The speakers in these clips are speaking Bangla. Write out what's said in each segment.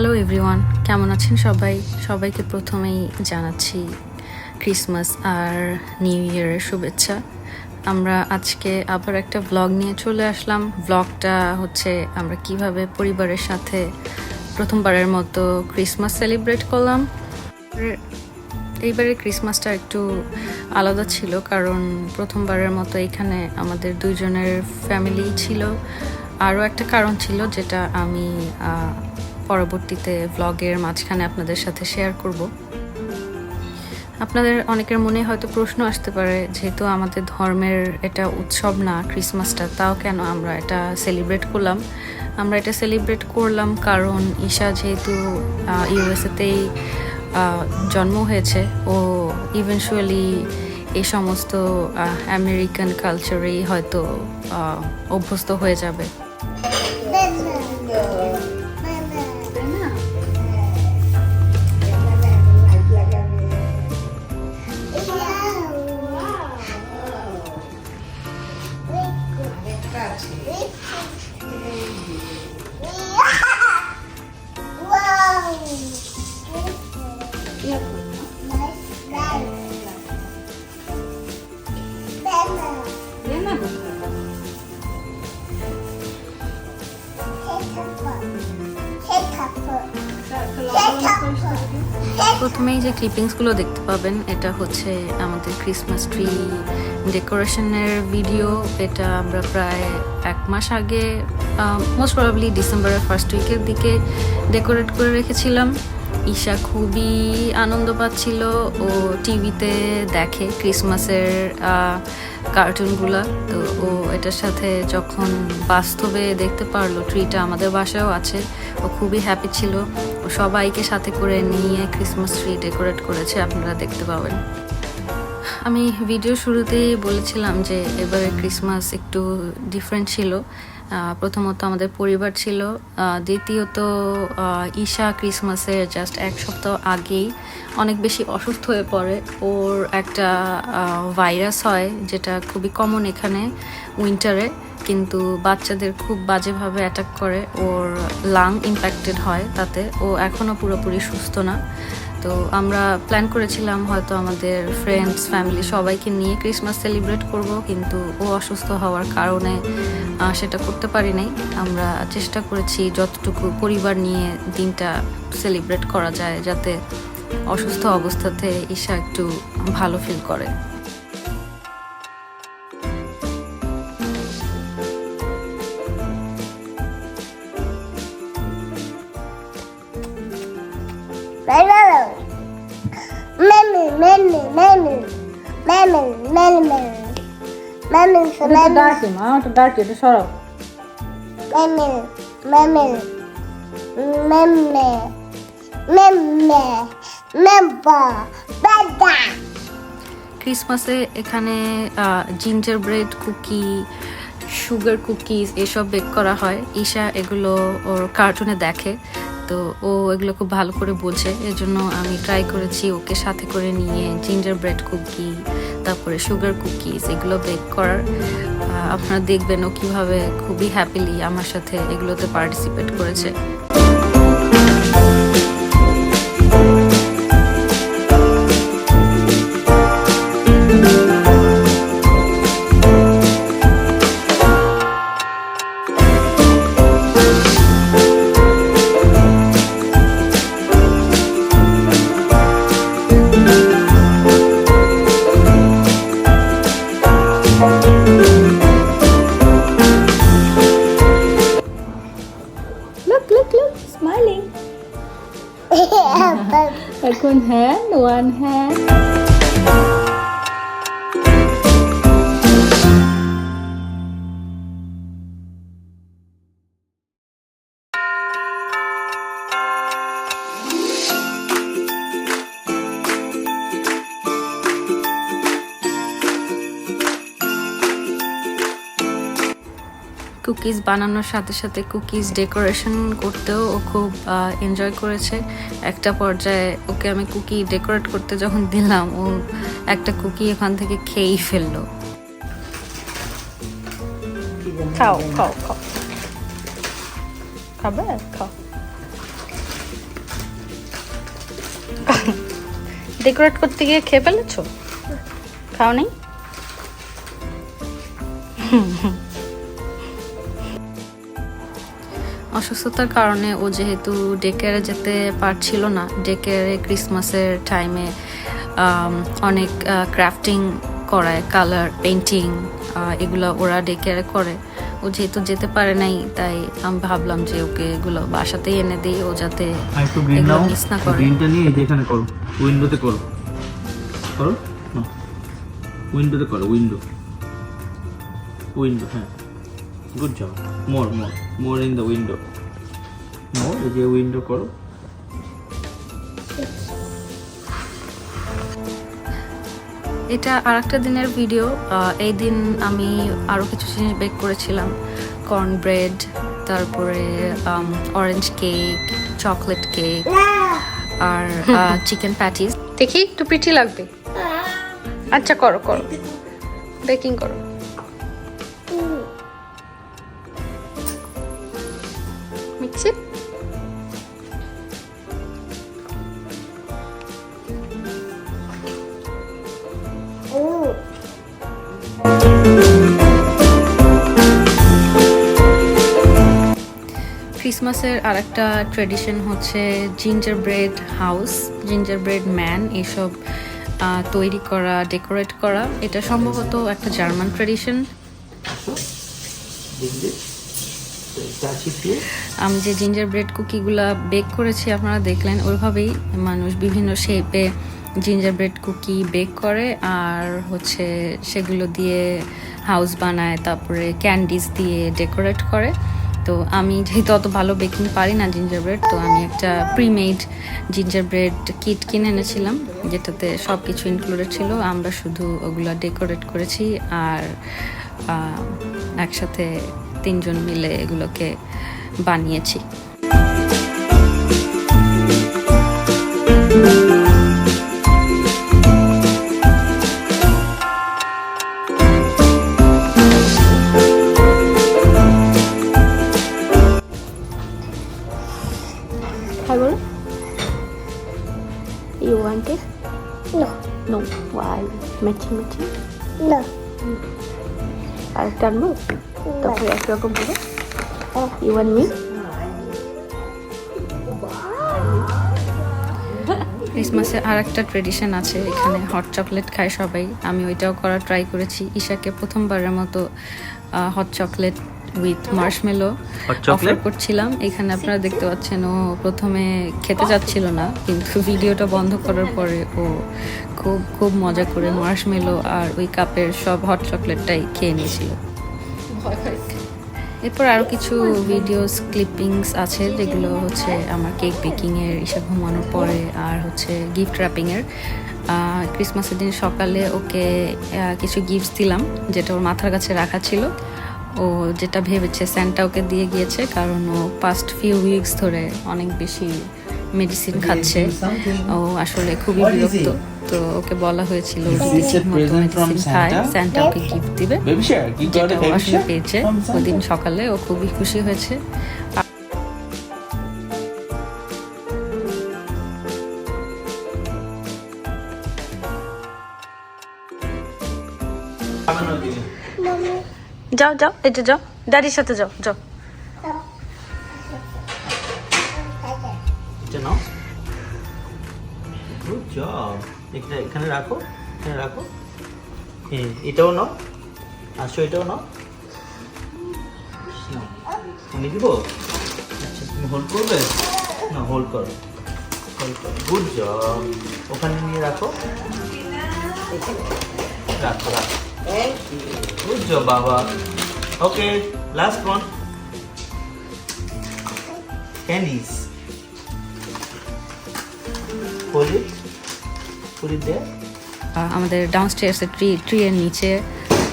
হ্যালো এভরিওয়ান কেমন আছেন সবাই? সবাইকে প্রথমেই জানাচ্ছি ক্রিসমাস আর নিউ ইয়ারের শুভেচ্ছা। আমরা আজকে আবার একটা ব্লগ নিয়ে চলে আসলাম। ব্লগটা হচ্ছে আমরা কীভাবে পরিবারের সাথে প্রথমবারের মতো ক্রিসমাস সেলিব্রেট করলাম। এইবারের ক্রিসমাসটা একটু আলাদা ছিল, কারণ প্রথমবারের মতো এখানে আমাদের দুইজনের ফ্যামিলি ছিল। আরও একটা কারণ ছিল, যেটা আমি পরবর্তীতে ব্লগের মাঝখানে আপনাদের সাথে শেয়ার করব। আপনাদের অনেকের মনে হয়তো প্রশ্ন আসতে পারে, যেহেতু আমাদের ধর্মের এটা উৎসব না ক্রিসমাসটা তাও কেন আমরা এটা সেলিব্রেট করলাম? আমরা এটা সেলিব্রেট করলাম কারণ ঈশা যেহেতু ইউএসএতেই জন্ম হয়েছে, ও ইভেনচুয়ালি এই সমস্ত আমেরিকান কালচারেই হয়তো অভ্যস্ত হয়ে যাবে। Tadinha. প্রথমেই যে ক্লিপিংসগুলো দেখতে পাবেন, এটা হচ্ছে আমাদের ক্রিসমাস ট্রি ডেকোরেশনের ভিডিও এটা আমরা প্রায় এক মাস আগে মোস্ট প্রবাবলি ডিসেম্বরের ফার্স্ট উইকের দিকে ডেকোরেট করে রেখেছিলাম। ঈশা খুবই আনন্দ পাচ্ছিল ও টিভিতে দেখে ক্রিসমাসের কার্টুনগুলা। তো ও এটার সাথে যখন বাস্তবে দেখতে পারল, ট্রিটা আমাদের বাসায়ও আছে। ও খুবই হ্যাপি ছিল। ও সবাইকে সাথে করে নিয়ে ক্রিসমাস ট্রি ডেকোরেট করেছে, আপনারা দেখতে পাবেন। আমি ভিডিও শুরুতেই বলেছিলাম যে এবারে ক্রিসমাস একটু ডিফারেন্ট ছিল। প্রথমত আমাদের পরিবার ছিল। দ্বিতীয়ত ঈশা ক্রিসমাসের জাস্ট এক সপ্তাহ আগেই অনেক বেশি অসুস্থ হয়ে পড়ে। ওর একটা ভাইরাস হয় যেটা খুবই কমন এখানে উইন্টারে কিন্তু বাচ্চাদের খুব বাজেভাবে অ্যাটাক করে। ওর লাং ইম্প্যাক্টেড হয় তাতে। ও এখনও পুরোপুরি সুস্থ না। তো আমরা প্ল্যান করেছিলাম হয়তো আমাদের ফ্রেন্ডস ফ্যামিলি সবাইকে নিয়ে ক্রিসমাস সেলিব্রেট করব, কিন্তু ও অসুস্থ হওয়ার কারণে সেটা করতে পারি নাই। আমরা চেষ্টা করেছি যতটুকু পরিবার নিয়ে দিনটা সেলিব্রেট করা যায়, যাতে অসুস্থ অবস্থাতে ঈশা একটু ভালো ফিল করে। তো ডার্কি মা ওটা ডার্কি এটা সরাও. ক্রিসমাসে এখানে ginger bread cookie sugar cookies এসব বেক করা হয়। ঈশা এগুলো ওর কার্টুনে দেখে। তো ও এগুলো খুব ভালো করে বোঝে। এজন্য আমি ট্রাই করেছি ওকে সাথে করে নিয়ে জিঞ্জার ব্রেড কুকি তারপরে সুগার কুকিজ এগুলো বেক করার। আপনারা দেখবেন ও কীভাবে খুবই হ্যাপিলি আমার সাথে এগুলোতে পার্টিসিপেট করেছে। কুকিজ বানানোর সাথে সাথে কুকিজ ডেকোরেশন করতেও ও খুব এনজয় করেছে। একটা পর্যায়ে ওকে আমি কুকি ডেকোরেট করতে যখন দিলাম, ও একটা কুকি এখান থেকে খেয়েই ফেলল। খাও খাও খাও। খাবে? খাও। ডেকোরেট করতে গিয়ে খেয়ে ফেলেছো? খাও নেই অসুস্থতার কারণে ও যেহেতু ডেকেয়ারে যেতে পারছিল না ডেকেয়ারে ক্রিসমাসের টাইমে অনেক ক্রাফটিং করায় কালার পেন্টিং এগুলো ওরা ডেকেয়ারে করে। ও যেহেতু যেতে পারে নাই তাই আমি ভাবলাম যে ওকে এগুলো বাসাতেই এনে দিই ও যাতে আর এগুলো মিস না করে। গ্রিনটা নিয়ে এখানে করো উইন্ডোতে করো। করো? উইন্ডোতে করো উইন্ডো উইন্ডো হ্যাঁ। Good job more more more in the window more এই যে উইন্ডো করো। এটা আর একটা দিনের ভিডিও এই দিন আমি আরও কিছু জিনিস বেক করেছিলাম। কর্ন ব্রেড তারপরে অরেঞ্জ কেক চকলেট কেক আর চিকেন প্যাটিস দেখি একটু প্রিটি লাগবে। আচ্ছা করো করো। বেকিং করো। ক্রিসমাসের আর একটা ট্রেডিশন হচ্ছে ginger bread house ginger bread man ah, তৈরি করা ডেকোরেট করা। এটা সম্ভবত একটা জার্মান ট্রেডিশন আমি যে জিঞ্জার ব্রেড কুকিগুলা বেক করেছি আপনারা দেখলেন ওইভাবেই মানুষ বিভিন্ন শেপে জিঞ্জার ব্রেড কুকি বেক করে আর হচ্ছে সেগুলো দিয়ে হাউস বানায় তারপরে ক্যান্ডিস দিয়ে ডেকোরেট করে। তো আমি যেহেতু অত ভালো বেকিং পারি না জিঞ্জার ব্রেড তো আমি একটা প্রিমেড জিঞ্জার ব্রেড কিট কিনে এনেছিলাম, যেটাতে সব কিছু ইনক্লুডেড ছিল। আমরা শুধু ওগুলো ডেকোরেট করেছি আর একসাথে তিনজন মিলে এগুলোকে বানিয়েছি। Hi, bolo. You want it? No, No. Why? Matching, matching. no, আর টানবো তারপরে একরকম করে ইউ ওয়ান্ট মি ক্রিসমাসে আর একটা ট্রেডিশন আছে এখানে হট চকলেট খায় সবাই। আমি ওইটাও করার ট্রাই করেছি। ঈশাকে প্রথমবারের মতো hot chocolate with marshmallow offer করছিলাম। এখানে আপনারা দেখতে পাচ্ছেন ও প্রথমে খেতে যাচ্ছিল না কিন্তু ভিডিওটা বন্ধ করার পরে ও খুব খুব মজা করে মার্শমেলো আর ওই কাপের সব হট চকলেটটাই খেয়ে নিয়েছিল। এরপর আরও কিছু ভিডিওস ক্লিপিংস আছে যেগুলো হচ্ছে আমার কেক বেকিংয়ের ঈশা ঘুমানোর পরে আর হচ্ছে গিফট র্যাপিংয়ের ক্রিসমাসের দিন সকালে ওকে কিছু গিফটস দিলাম যেটা ওর মাথার কাছে রাখা ছিল। ও যেটা ভেবেছে স্যান্টা ওকে দিয়ে গিয়েছে কারণ ও পাস্ট ফিউ উইকস ধরে অনেক বেশি মেডিসিন খাচ্ছে। ও আসলে খুবই বিরক্ত। তো ওকে বলা হয়েছিল যদি ঠিকমতো মেডিসিন খায় স্যান্টা ওকে গিফট দিবে। যেটা ও আসলে পেয়েছে। ওদিন সকালে ও খুবই খুশি হয়েছে। যাও যাও এটা যাও। ড্যাডির সাথে যাও যাও। এটা গুড জব এখানে এখানে রাখো এখানে রাখো। হ্যাঁ এটাও নাও। আসো, এটাও নাও। আমি দিব? আচ্ছা তুমি হোল্ড করবে? না হোল্ড করো। হোল্ড করো। গুড জব ওখানে নিয়ে রাখো। রাখো রাখো। গুড জব বাবা okay last one candies Hold it. Put it there. আমাদের ডাউনস্টেয়ার্স ট্রি ট্রি এর নিচে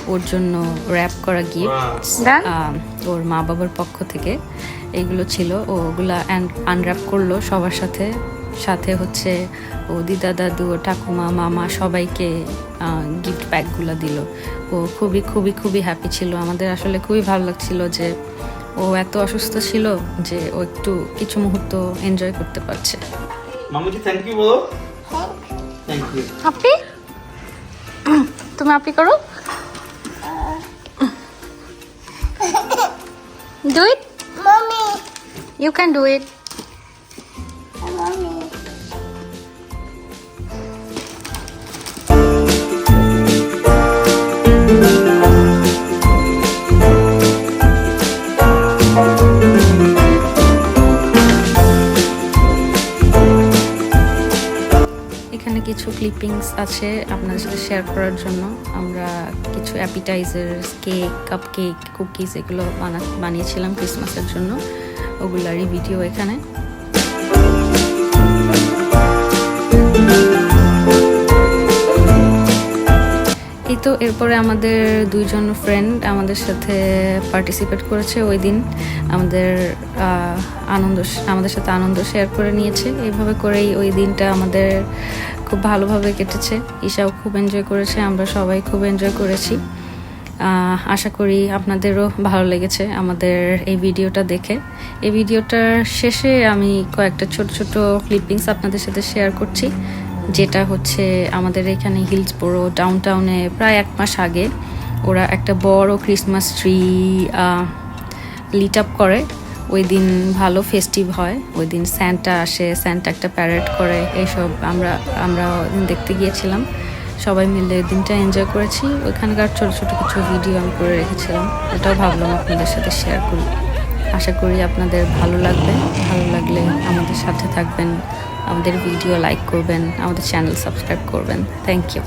ওর জন্য র্যাপ করা গিফট Wow. ওর মা বাবার পক্ষ থেকে এগুলো ছিল ওগুলা আনর্যাপ করল সবার সাথে সাথে হচ্ছে ও দিদা দাদু ও ঠাকুমা মামা সবাইকে গিফট প্যাকগুলো দিল। ও খুবই খুবই খুবই হ্যাপি ছিল। আমাদের আসলে খুবই ভালো লাগছিল যে ও এত অসুস্থ ছিল যে ও একটু কিছু মুহূর্ত এনজয় করতে পারছে। মামুজি থ্যাংক ইউ বলো। Thank থ্যাংক ইউ আপি? তুমি আপি করো। Do it Mommy. You can do it clippings আছে আপনার সাথে শেয়ার করার জন্য। আমরা কিছু appetiser cake cupcake cookies এগুলো বানা, বানিয়েছিলাম ক্রিসমাসের জন্য। ওগুলারই ভিডিও এখানে। তো এরপরে আমাদের দুইজন ফ্রেন্ড আমাদের সাথে পার্টিসিপেট করেছে ওই দিন। আমাদের আনন্দ আমাদের সাথে আনন্দ শেয়ার করে নিয়েছে। এইভাবে করেই ওই দিনটা আমাদের খুব ভালোভাবে কেটেছে। ঈশাও খুব এনজয় করেছে, আমরা সবাই খুব এনজয় করেছি। আশা করি আপনাদেরও ভালো লেগেছে আমাদের এই ভিডিওটা দেখে। এই ভিডিওটার শেষে আমি কয়েকটা ছোট ছোট ক্লিপিংস আপনাদের সাথে শেয়ার করছি। যেটা হচ্ছে আমাদের এখানে হিলসবোরো ডাউন টাউনে প্রায় এক মাস আগে ওরা একটা বড় ক্রিসমাস ট্রি লিট আপ করে। ওই দিন ভালো ফেস্টিভ হয়। ওই দিন স্যান্টা আসে স্যান্টা একটা প্যারেড করে, এইসব আমরা আমরা দেখতে গিয়েছিলাম। সবাই মিলে দিনটা এনজয় করেছি। ওইখানকার ছোট ছোট কিছু ভিডিও আমি করে রেখেছিলাম। এটাও ভাবলাম আপনাদের সাথে শেয়ার করি। আশা করি আপনাদের ভালো লাগবে। ভালো লাগলে আমাদের সাথে থাকবেন। আমাদের ভিডিও লাইক করবেন আমাদের চ্যানেল সাবস্ক্রাইব করবেন। Thank you